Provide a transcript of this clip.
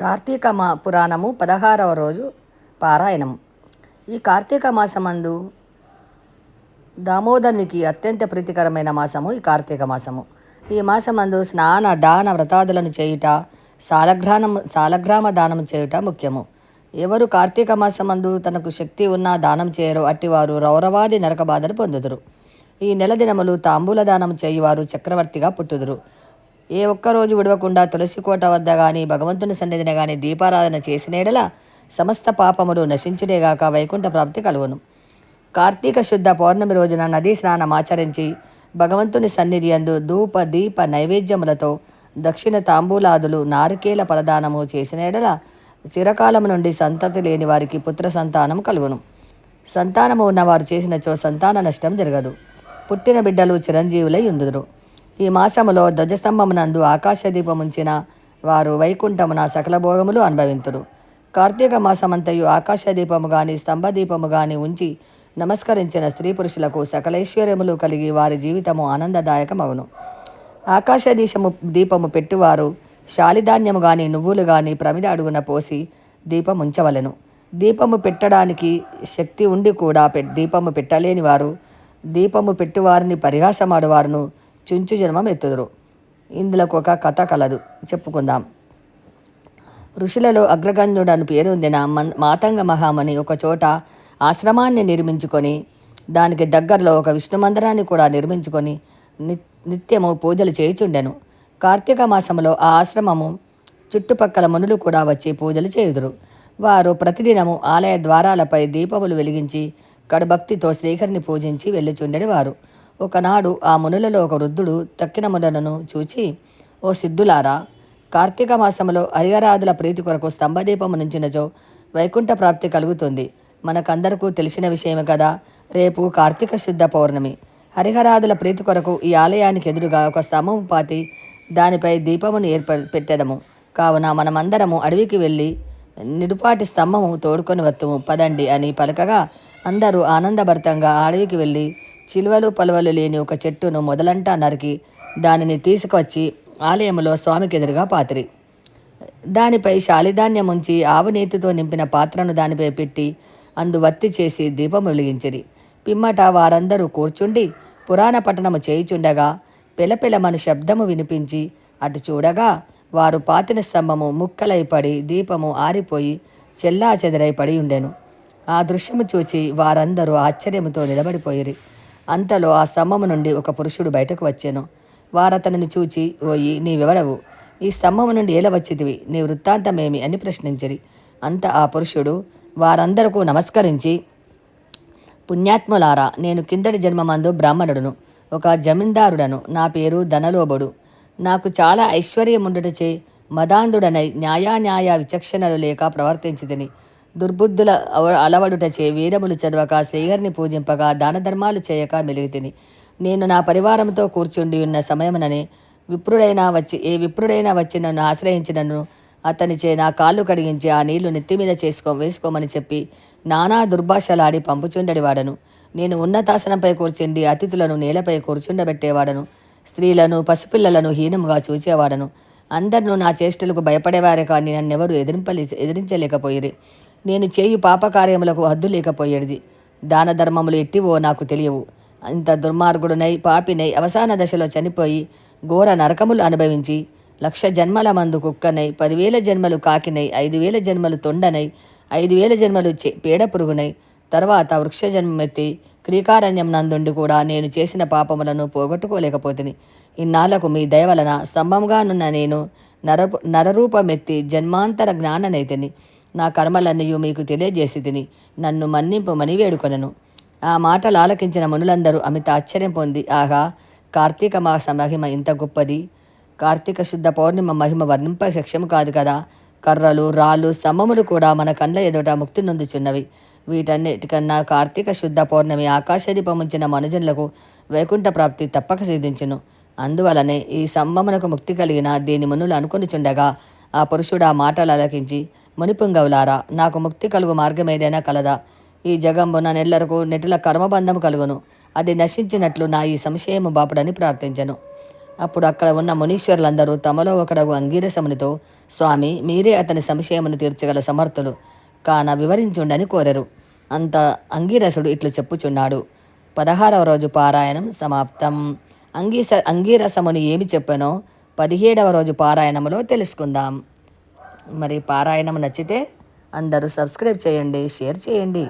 కార్తీక మా పురాణము పదహారవ రోజు పారాయణం ఈ కార్తీక మాసమందు దామోదరునికి అత్యంత ప్రీతికరమైన మాసము ఈ కార్తీక మాసము. ఈ మాసమందు స్నాన దాన వ్రతాదులను చేయుట సాలగ్రానము సాలగ్రామ దానం చేయుట ముఖ్యము. ఎవరు కార్తీక మాసమందు తనకు శక్తి ఉన్న దానం చేయరు అట్టివారు రౌరవాది నరక బాధలు పొందుదురు. ఈ నెల దినములు తాంబూల దానం చేయువారు చక్రవర్తిగా పుట్టుదురు. ఏ ఒక్క రోజు విడవకుండా తులసి కోట వద్ద గాని భగవంతుని సన్నిధిన గాని దీపారాధన చేసినేడల సమస్త పాపములు నశించునేగాక వైకుంఠ ప్రాప్తి కలుగును. కార్తీక శుద్ధ పౌర్ణమి రోజున నదీ స్నానం ఆచరించి భగవంతుని సన్నిధి అందు ధూప దీప నైవేద్యములతో దక్షిణ తాంబూలాదులు నారికేల పలదానము చేసినేడల చిరకాలము నుండి సంతతి లేని వారికి పుత్ర సంతానం కలుగును. సంతానము ఉన్నవారు చేసినచో సంతాన నష్టం జరగదు. పుట్టిన బిడ్డలు చిరంజీవులై ఉందురు ఈ మాసములో ధ్వజస్తంభమునందు ఆకాశదీపముంచిన వారు వైకుంఠమున సకల భోగములు అనుభవింతురు. కార్తీక మాసమంతయు ఆకాశదీపము గాని స్తంభదీపము గాని ఉంచి నమస్కరించిన స్త్రీ పురుషులకు సకలైశ్వర్యములు కలిగి వారి జీవితము ఆనందదాయకమవును ఆకాశ దీశము దీపము పెట్టువారు శాలిధాన్యము గాని నువ్వులు గాని ప్రమిద అడుగున పోసి దీపం ఉంచవలెను దీపము పెట్టడానికి శక్తి ఉండి కూడా పె దీపము పెట్టలేని వారు దీపము పెట్టువారిని పరిహాసమాడువారును చుంచు జన్మం ఎత్తుదురు. ఇందులో ఒక కథ కలదు. చెప్పుకుందాం. ఋషులలో అగ్రగణ్యుడు అని పేరొందిన మన్ మాతంగ మహామణి ఒక చోట ఆశ్రమాన్ని నిర్మించుకొని దానికి దగ్గరలో ఒక విష్ణు మందిరాన్ని కూడా నిర్మించుకొని ని- నిత్యము పూజలు చేయుచుండెను. కార్తీక మాసంలో ఆ ఆశ్రమము చుట్టుపక్కల మునులు కూడా వచ్చి పూజలు చేయుదురు. వారు ప్రతిదినము ఆలయ ద్వారాలపై దీపములు వెలిగించి కడుభక్తితో శ్రీహరిని పూజించి వెళ్ళుచుండెని వారు. ఒకనాడు ఆ మునులలో ఒక వృద్ధుడు తక్కిన మునులను చూచి ఓ సిద్ధులారా కార్తీక మాసంలో హరిహరాదుల ప్రీతి కొరకు స్తంభదీపము నుంచినచో వైకుంఠ ప్రాప్తి కలుగుతుంది. మనకందరకు తెలిసిన విషయమే కదా రేపు కార్తీక శుద్ధ పౌర్ణమి. హరిహరాదుల ప్రీతి కొరకు ఈ ఆలయానికి ఎదురుగా ఒక స్తంభము పాతి దానిపై దీపమును ఏర్ప పెట్టెదము. కావున మనమందరము అడవికి వెళ్ళి నిడుపాటి స్తంభము తోడుకొని వత్తుము. పదండి అని పలకగా అందరూ ఆనందభరితంగా అడవికి వెళ్ళి చిలువలు పలువలు లేని ఒక చెట్టును మొదలంటా నరికి దానిని తీసుకొచ్చి ఆలయంలో స్వామికి ఎదురుగా పాతిరి. దానిపై శాలిధాన్యం ఉంచి ఆవు నీతితో నింపిన పాత్రను దానిపై పెట్టి అందు వత్తి చేసి దీపం వెలిగించిరి. పిమ్మట వారందరూ కూర్చుండి పురాణ పఠనము చేయుచుండగా పిలపిలమని శబ్దము వినిపించి అటు చూడగా వారు పాతిన స్తంభము ముక్కలై పడి దీపము ఆరిపోయి చెల్లా చెదరై పడి ఉండెను. ఆ దృశ్యము చూచి వారందరూ ఆశ్చర్యముతో నిలబడిపోయిరి. అంతలో ఆ స్తంభము నుండి ఒక పురుషుడు బయటకు వచ్చాను. వారతనిని చూచి ఓయి నీవెవడవు? ఈ స్తంభము నుండి ఎలా వచ్చితివి? నీ వృత్తాంతమేమి? అని ప్రశ్నించిరి. అంత ఆ పురుషుడు వారందరకు నమస్కరించి పుణ్యాత్ములారా నేను కిందటి జన్మమందు బ్రాహ్మణుడును. ఒక జమీందారుడను. నా పేరు ధనలోబుడు. నాకు చాలా ఐశ్వర్యముండుటచే మదాంధుడనై న్యాయాన్యాయ విచక్షణలు లేక ప్రవర్తించితిని. దుర్బుద్ధుల అవ- అలవడుటచే వీరములు చదవక శ్రీహరిని పూజింపగా దాన ధర్మాలు చేయక మెలిగితిని నేను నా పరివారంతో కూర్చుండి ఉన్న సమయమునని విప్రుడైనా వచ్చి ఏ విప్రుడైనా వచ్చి నన్ను ఆశ్రయించినను అతనిచే నా కాళ్ళు కడిగించి ఆ నీళ్ళు నెత్తి మీద చేసుకో వేసుకోమని చెప్పి నానా దుర్భాషలాడి పంపుచుండడి వాడను. నేను ఉన్నతాసనంపై కూర్చుండి అతిథులను నేలపై కూర్చుండబెట్టేవాడను. స్త్రీలను పసిపిల్లలను హీనముగా చూచేవాడను. అందరినూ నా చేష్టలకు భయపడేవారే కానీ నన్నెవరు ఎదిరింపలే ఎదిరించలేకపోయిరి. నేను చేయు పాపకార్యములకు హద్దు లేకపోయేది దాన ధర్మములు ఎట్టివో నాకు తెలియవు. ఇంత దుర్మార్గుడునై పాపినై అవసాన దశలో చనిపోయి ఘోర నరకములు అనుభవించి లక్ష జన్మల మందు కుక్కనై పదివేల జన్మలు కాకినై ఐదు వేల జన్మలు తొండనై ఐదు వేల జన్మలు చే పేడ పురుగునై తర్వాత వృక్ష జన్మెత్తి క్రీకారణ్యం నందుండి కూడా నేను చేసిన పాపములను పోగొట్టుకోలేకపోతిని. ఇన్నాళ్ళకు మీ దయవలన స్తంభంగానున్న నేను నర నరరూపమెత్తి జన్మాంతర జ్ఞాననైతిని. నా కర్మలన్నయూ మీకు తెలియజేసి తిని నన్ను మన్నింపుమని వేడుకొనను. ఆ మాటలు ఆలకించిన మనులందరూ అమిత ఆశ్చర్యం పొంది ఆగా కార్తీక మాస మహిమ ఇంత గొప్పది. కార్తీక శుద్ధ పౌర్ణిమ మహిమ వర్ణింప శక్ష్యము కాదు కదా. కర్రలు రాళ్ళు స్తంభములు కూడా మన కండ్ల ఎదుట ముక్తి నొందుచున్నవి. వీటన్నిటికన్నా కార్తీక శుద్ధ పౌర్ణమి ఆకాశదీపముంచిన మనుజనులకు వైకుంఠ ప్రాప్తి తప్పక సిద్ధించును. అందువలనే ఈ స్తంభమునకు ముక్తి కలిగిన దీని మునులు అనుకునిచుండగా ఆ పురుషుడు ఆ మాటలు అలకించి మునిపుంగవులారా నాకు ముక్తి కలుగు మార్గం ఏదైనా కలదా? ఈ జగంబున నెల్లరకు నెటుల కర్మబంధం కలుగును. అది నశించినట్లు నా ఈ సంశయము బాపుడని ప్రార్థించను. అప్పుడు అక్కడ ఉన్న మునీశ్వరులందరూ తమలో ఒకడగు అంగీరసమునితో స్వామి మీరే అతని సంశయమును తీర్చగల సమర్థులు. కాన వివరించుండని కోరరు. అంత అంగీరసుడు ఇట్లు చెప్పుచున్నాడు. పదహారవ రోజు పారాయణం సమాప్తం. అంగీస అంగీరసముని ఏమి చెప్పానో పదిహేడవ రోజు పారాయణములో తెలుసుకుందాం. మరి పారాయణం నచ్చితే అందరూ సబ్స్క్రైబ్ చేయండి షేర్ చేయండి.